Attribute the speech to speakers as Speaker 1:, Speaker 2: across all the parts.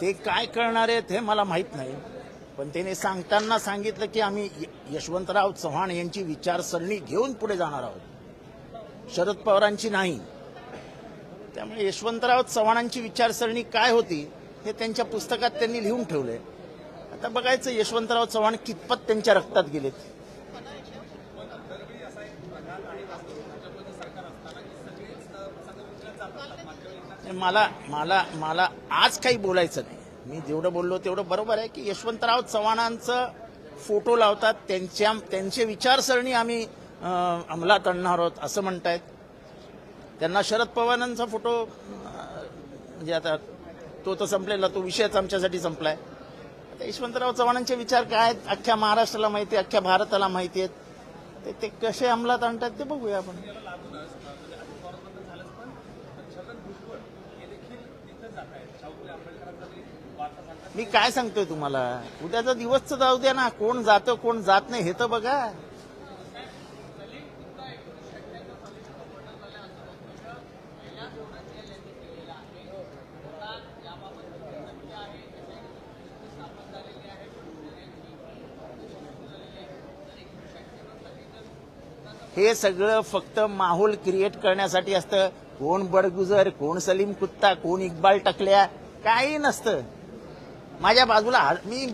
Speaker 1: ते काय करणार आहेत हे मला माहीत नाही. पण त्याने सांगताना सांगितलं की आम्ही य- यशवंतराव चव्हाण यांची विचारसरणी घेऊन पुढे जाणार आहोत. शरद पवारांची नाही. त्यामुळे यशवंतराव चव्हाणांची विचारसरणी काय होती हे त्यांच्या पुस्तकात त्यांनी लिहून ठेवले आता बघायचं यशवंतराव चव्हाण कितपत त्यांच्या रक्तात गेलेत. मला मला मला आज काही बोलायचं नाही. मी जेवढं बोललो तेवढं बरोबर आहे की यशवंतराव चव्हाणांचं फोटो लावतात त्यांच्या त्यांचे विचारसरणी आम्ही अंमलात आणणार आहोत असं म्हणतायत. त्यांना शरद पवारांचा फोटो म्हणजे आता तो तर संपलेला तो विषयच आमच्यासाठी संपलाय. आता यशवंतराव चव्हाणांचे विचार काय आहेत? अख्ख्या महाराष्ट्राला माहिती आहे अख्ख्या भारताला माहिती आहेत. ते कसे अंमलात आणतात ते बघूया आपण. मी काय सांगतोय तुम्हाला? उद्याचा दिवस तर जाऊ द्या ना. कोण जातं कोण जात नाही हे तर बघा. हे सगळं फक्त माहोल क्रिएट करण्यासाठी असतं. कोण बडगुजर कोण सलीम कुत्ता कोण इक्बाल टकल्या काही नसतं. माझ्या बाजूला मी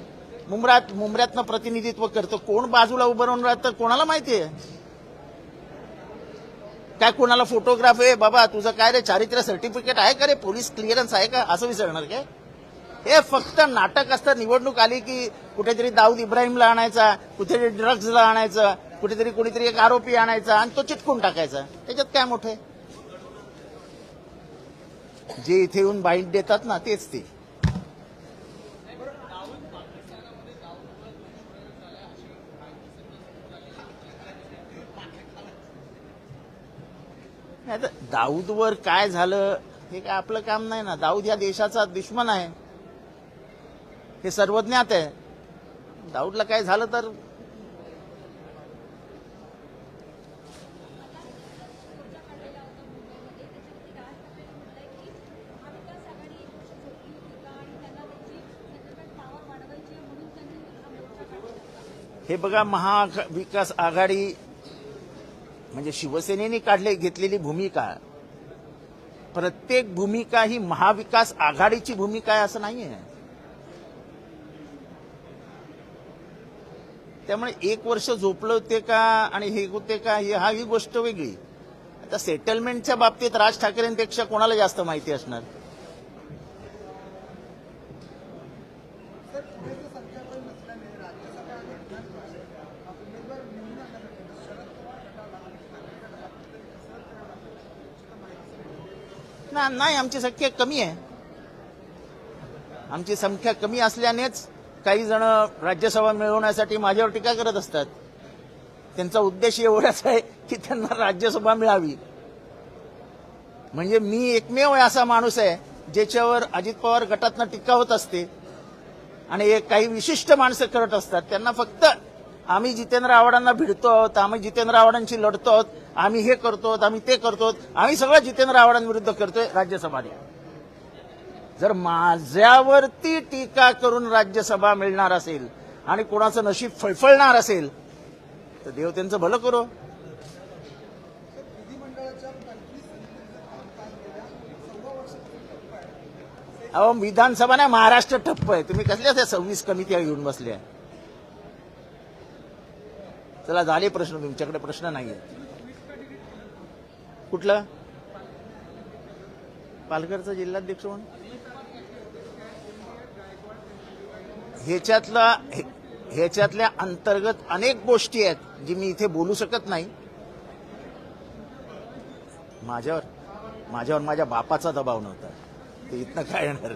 Speaker 1: मुंबऱ्यात मुंबऱ्यातनं प्रतिनिधित्व करतो. कोण बाजूला उभं राहून राहतं कोणाला माहितीये काय कोणाला फोटोग्राफ आहे? बाबा तुझं काय रे? चारित्र्य सर्टिफिकेट आहे का रे? पोलीस क्लिअरन्स आहे का? असं विचारणार काय? हे फक्त नाटक असतं. निवडणूक आली की कुठेतरी दाऊद इब्राहिमला आणायचा कुठेतरी ड्रग्जला आणायचं कुठेतरी कोणीतरी एक आरोपी आणायचा आणि तो चिटकून टाकायचा. त्याच्यात काय मोठे जे इथे येऊन बाईट देतात ना तेच ते. नाही तर दाऊदवर काय झालं हे काय आपलं काम नाही ना. दाऊद या देशाचा दुश्मन आहे. हे सर्वज्ञात आहे. दाऊदला काय झालं तर हे बघा महाविकास आघाडी म्हणजे शिवसेनेने काढले घेतलेली भूमिका. प्रत्येक भूमिका ही महाविकास आघाडीची भूमिका आहे असं नाहीये. त्यामुळे एक वर्ष झोपलं होते का आणि हे होते का हे हा ही गोष्ट वेगळी. आता सेटलमेंटच्या बाबतीत राज ठाकरेंपेक्षा कोणाला जास्त माहिती असणार? ना नाही आमची संख्या कमी आहे. आमची संख्या कमी असल्यानेच काही जण राज्यसभा मिळवण्यासाठी माझ्यावर टीका करत असतात. त्यांचा उद्देश एवढाच आहे की त्यांना राज्यसभा मिळावी. म्हणजे मी एकमेव असा माणूस आहे ज्याच्यावर अजित पवार गटातनं टीका होत असते आणि एक काही विशिष्ट माणसं करत असतात. त्यांना फक्त आम्ही जितेंद्र आव्हाडांना भिडतो आहोत आम्ही जितेंद्र आव्हाडांशी लढतो आहोत आम्ही हे करतो आहोत, आम्ही ते करतो आहोत. आम्ही सगळं जितेंद्र आव्हाडांविरुद्ध करतोय राज्यसभाने जर माझ्यावरती टीका करून राज्यसभा मिळणार असेल आणि कोणाचं नशीब फळफळणार असेल तर देव त्यांचं भलं करो. अहो विधानसभा नाही महाराष्ट्र ठप्प आहे. तुम्ही कसल्या त्या सव्वीस कमित्या घेऊन बसल्या? चला झाले प्रश्न तुमच्याकडे प्रश्न नाही आहेत कुठलं? पालघरचा जिल्हाध्यक्ष म्हणून? ह्याच्यातला हे- ह्याच्यातल्या अंतर्गत अनेक गोष्टी आहेत जी मी इथे बोलू शकत नाही. माझ्यावर माझ्यावर माझ्या बापाचा दबाव नव्हता. ते इथनं काय येणार?